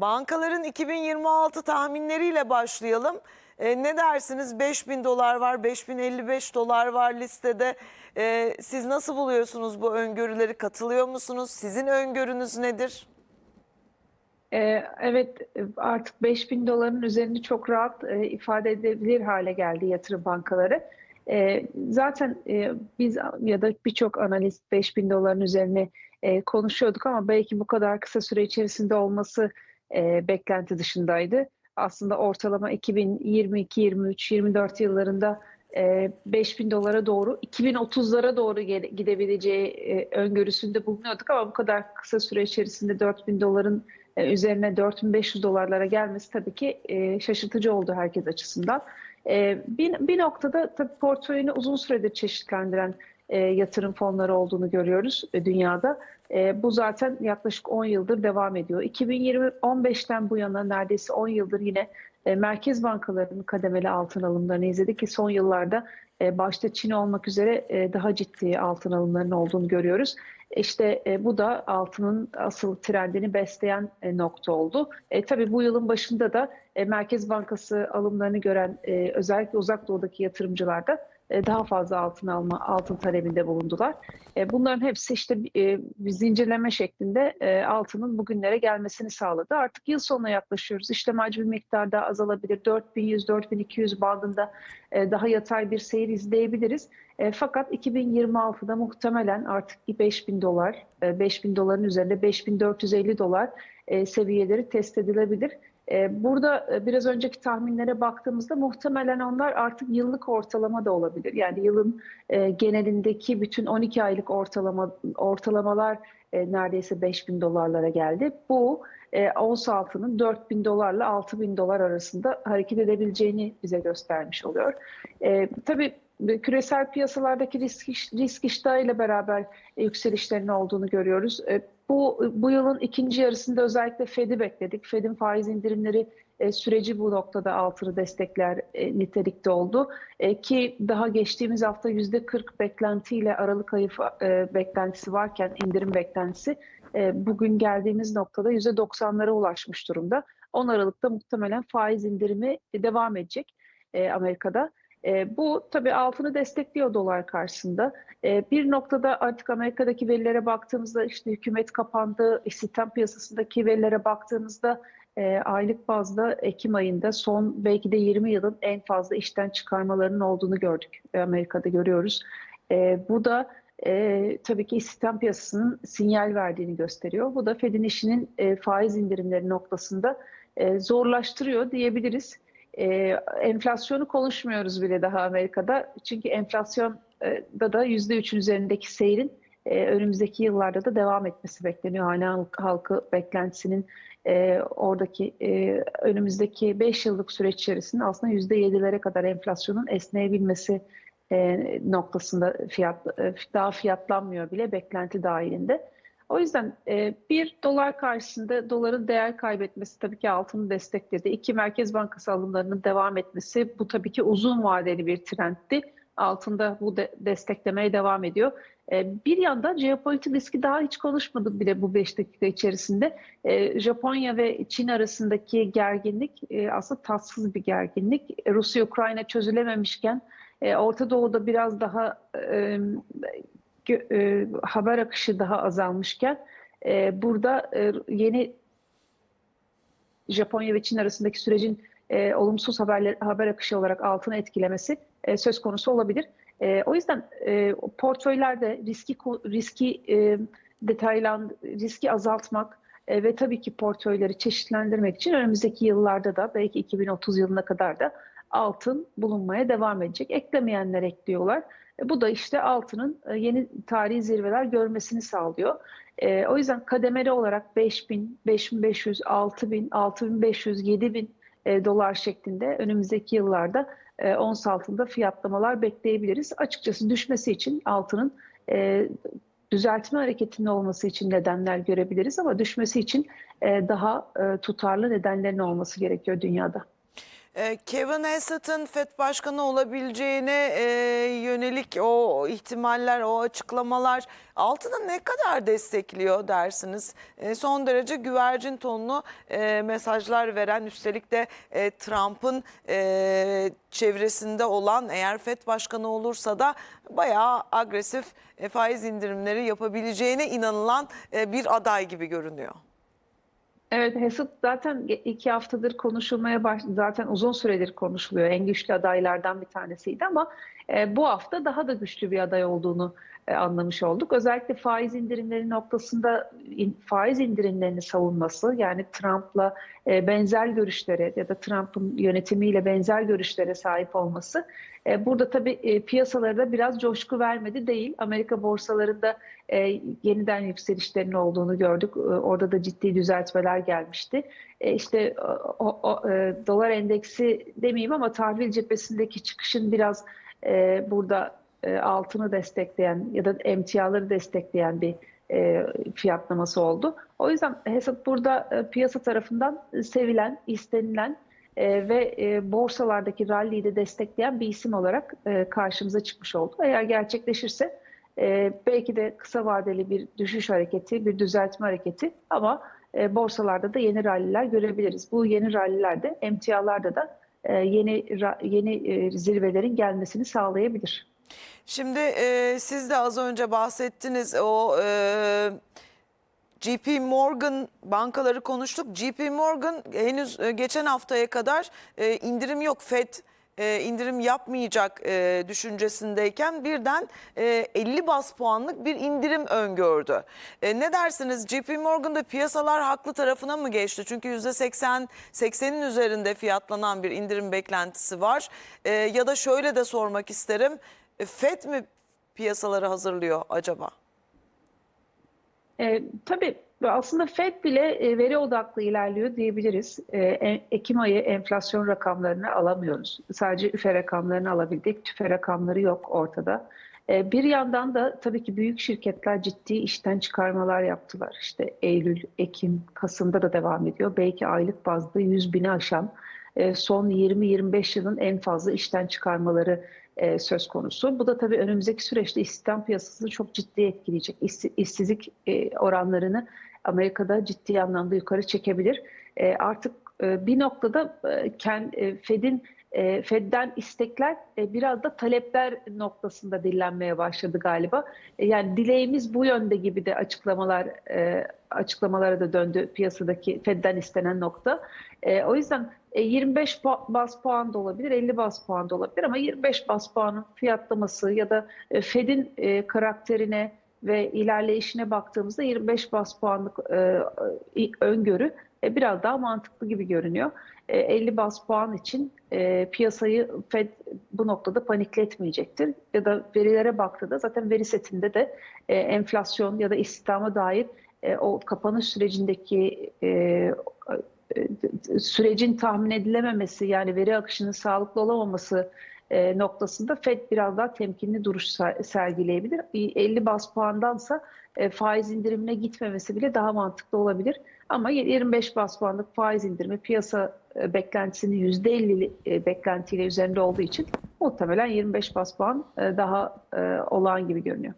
Bankaların 2026 tahminleriyle başlayalım. E, ne dersiniz? 5000 dolar var, 5055 dolar var listede. E, siz nasıl buluyorsunuz bu öngörüleri? Katılıyor musunuz? Sizin öngörünüz nedir? Ee, Evet artık 5000 doların üzerini çok rahat e, ifade edebilir hale geldi yatırım bankaları. Ee, Zaten e, biz ya da birçok analist 5000 doların üzerine e, konuşuyorduk ama belki bu kadar kısa süre içerisinde olması e, beklenti dışındaydı. Aslında ortalama 2022, 23, 24 yıllarında e, 5000 dolara doğru 2030'lara doğru gidebileceği e, öngörüsünde bulunuyorduk ama bu kadar kısa süre içerisinde 4000 doların e, üzerine 4500 dolarlara gelmesi tabii ki e, şaşırtıcı oldu herkes açısından. E, bir, bir noktada tabii portföyünü uzun süredir çeşitlendiren e, yatırım fonları olduğunu görüyoruz e, dünyada. E, bu zaten yaklaşık 10 yıldır devam ediyor. 2020-15'ten bu yana neredeyse 10 yıldır yine e, merkez bankalarının kademeli altın alımlarını izledik ki son yıllarda e, başta Çin olmak üzere e, daha ciddi altın alımlarının olduğunu görüyoruz. İşte e, bu da altının asıl trendini besleyen e, nokta oldu. E, tabii bu yılın başında da e, Merkez Bankası alımlarını gören e, özellikle uzak doğudaki yatırımcılar da e, daha fazla altın alma, altın talebinde bulundular. E, bunların hepsi işte e, bir zincirleme şeklinde e, altının bugünlere gelmesini sağladı. Artık yıl sonuna yaklaşıyoruz. İşlem hacmi miktarda azalabilir. 4100-4200 bandında e, daha yatay bir seyir izleyebiliriz. E, fakat 2026'da muhtemelen artık 5000 dolar, e, 5000 doların üzerinde 5450 dolar e, seviyeleri test edilebilir. E, Burada biraz önceki tahminlere baktığımızda muhtemelen onlar artık yıllık ortalama da olabilir. Yani yılın genelindeki bütün 12 aylık ortalama ortalamalar neredeyse 5000 dolarlara geldi. Bu ons altının 4000 dolarla 6000 dolar arasında hareket edebileceğini bize göstermiş oluyor. Tabii küresel piyasalardaki risk, risk iştahıyla beraber e, yükselişlerin olduğunu görüyoruz. E, bu bu yılın ikinci yarısında özellikle Fed'i bekledik. Fed'in faiz indirimleri e, süreci bu noktada altını destekler nitelikte oldu. Ki daha geçtiğimiz hafta yüzde 40 beklentiyle Aralık ayı beklentisi varken indirim beklentisi bugün geldiğimiz noktada yüzde 90'lara ulaşmış durumda. 10 Aralık'ta muhtemelen faiz indirimi devam edecek Amerika'da. E, bu tabii altını destekliyor dolar karşısında. E, bir noktada artık Amerika'daki verilere baktığımızda işte hükümet kapandı, istihdam piyasasındaki verilere baktığımızda e, aylık bazda Ekim ayında son belki de 20 yılın en fazla işten çıkarmalarının olduğunu gördük. Amerika'da görüyoruz. E, bu da e, tabii ki istihdam piyasasının sinyal verdiğini gösteriyor. Bu da Fed'in işinin e, faiz indirimleri noktasında e, zorlaştırıyor diyebiliriz. E, enflasyonu konuşmuyoruz bile daha Amerika'da. Çünkü enflasyonda da %3'ün üzerindeki seyrin e, önümüzdeki yıllarda da devam etmesi bekleniyor. Hane halk- halkı beklentisinin e, oradaki e, önümüzdeki 5 yıllık süreç içerisinde aslında %7'lere kadar enflasyonun esneyebilmesi e, noktasında fiyat e, daha fiyatlanmıyor bile beklenti dahilinde. O yüzden e, bir dolar karşısında doların değer kaybetmesi tabii ki altını destekledi. İki Merkez Bankası alımlarının devam etmesi bu tabii ki uzun vadeli bir trendti. Altında bu de, desteklemeye devam ediyor. E, bir yandan jeopolitik riski daha hiç konuşmadık bile bu 5 dakika içerisinde. E, Japonya ve Çin arasındaki gerginlik e, aslında tatsız bir gerginlik. Rusya-Ukrayna çözülememişken e, Orta Doğu'da biraz daha e, e, haber akışı daha azalmışken e, burada e, yeni Japonya ve Çin arasındaki sürecin olumsuz haberler, haber akışı olarak altını etkilemesi söz konusu olabilir. O yüzden e, portföylerde riski riski detaylan riski azaltmak ve tabii ki portföyleri çeşitlendirmek için önümüzdeki yıllarda da belki 2030 yılına kadar da altın bulunmaya devam edecek. Eklemeyenler ekliyorlar. E, Bu da işte altının e, yeni tarihi zirveler görmesini sağlıyor. E, o yüzden kademeli olarak 5000, 5500, 6000, 6500, 7000 e, dolar şeklinde önümüzdeki yıllarda e, ons altında fiyatlamalar bekleyebiliriz. Açıkçası düşmesi için altının düzeltme hareketinin olması için nedenler görebiliriz ama düşmesi için daha tutarlı nedenlerin olması gerekiyor dünyada. Kevin Hassett FED Başkanı olabileceğine yönelik o ihtimaller, o açıklamalar altını ne kadar destekliyor dersiniz? E, son derece güvercin tonlu e, mesajlar veren üstelik de e, Trump'ın e, çevresinde olan eğer FED Başkanı olursa da bayağı agresif e, faiz indirimleri yapabileceğine inanılan e, bir aday gibi görünüyor. Evet, Hesut zaten iki haftadır konuşulmaya baş, zaten uzun süredir konuşuluyor. En güçlü adaylardan bir tanesiydi ama e, bu hafta daha da güçlü bir aday olduğunu anlamış olduk. Özellikle faiz indirimleri noktasında faiz indirimlerini savunması, yani Trump'la e, benzer görüşlere ya da Trump'ın yönetimiyle benzer görüşlere sahip olması e, burada tabii e, piyasalara da biraz coşku vermedi değil. Amerika borsalarında e, yeniden yükselişlerin olduğunu gördük. E, orada da ciddi düzeltmeler gelmişti. E, işte o, o, e, dolar endeksi demeyeyim ama tahvil cephesindeki çıkışın biraz e, burada e, altını destekleyen ya da emtiaları destekleyen bir e, fiyatlaması oldu. O yüzden hesap burada e, piyasa tarafından sevilen, istenilen ve borsalardaki rally'yi de destekleyen bir isim olarak karşımıza çıkmış oldu. Eğer gerçekleşirse belki de kısa vadeli bir düşüş hareketi, bir düzeltme hareketi ama borsalarda da yeni ralliler görebiliriz. Bu yeni rallilerde emtialarda da yeni yeni zirvelerin gelmesini sağlayabilir. Şimdi e, siz de az önce bahsettiniz o e, JP Morgan bankaları konuştuk. JP Morgan henüz e, geçen haftaya kadar e, indirim yok Fed e, indirim yapmayacak e, düşüncesindeyken birden e, 50 bas puanlık bir indirim öngördü. E, ne dersiniz JP Morgan'da piyasalar haklı tarafına mı geçti? Çünkü %80 80'in üzerinde fiyatlanan bir indirim beklentisi var. E, ya da şöyle de sormak isterim. E, Fed mi piyasaları hazırlıyor acaba? E, tabii aslında Fed bile e, veri odaklı ilerliyor diyebiliriz. E, Ekim ayı enflasyon rakamlarını alamıyoruz. Sadece üfe rakamlarını alabildik. Tüfe rakamları yok ortada. E, bir yandan da tabii ki büyük şirketler ciddi işten çıkarmalar yaptılar. İşte Eylül, Ekim, Kasım'da da devam ediyor. Belki aylık bazda 100 bini aşan son 20-25 yılın en fazla işten çıkarmaları e, söz konusu. Bu da tabii önümüzdeki süreçte istihdam piyasasını çok ciddi etkileyecek. İşsi- İşsizlik e, oranlarını Amerika'da ciddi anlamda yukarı çekebilir. E, artık e, bir noktada e, e, Fed'in e, Fed'den istekler e, biraz da talepler noktasında dillenmeye başladı galiba. E, yani dileğimiz bu yönde gibi de açıklamalar e, açıklamalara da döndü piyasadaki Fed'den istenen nokta. E, o yüzden e, 25 ba- bas puan da olabilir, 50 bas puan da olabilir ama 25 bas puanın fiyatlaması ya da e, Fed'in e, karakterine ve ilerleyişine baktığımızda 25 bas puanlık e, e, öngörü e, biraz daha mantıklı gibi görünüyor. E, 50 bas puan için e, piyasayı Fed bu noktada panikletmeyecektir. Ya da verilere baktığında zaten veri setinde de e, enflasyon ya da istihdama dair e, o kapanış sürecindeki e, e, sürecin tahmin edilememesi yani veri akışının sağlıklı olamaması e, noktasında Fed biraz daha temkinli duruş ser- sergileyebilir. 50 bas puandansa e, faiz indirimine gitmemesi bile daha mantıklı olabilir. Ama 25 bas puanlık faiz indirimi piyasa e, beklentisinin %50 e, beklentiyle üzerinde olduğu için muhtemelen 25 bas puan e, daha e, olağan gibi görünüyor.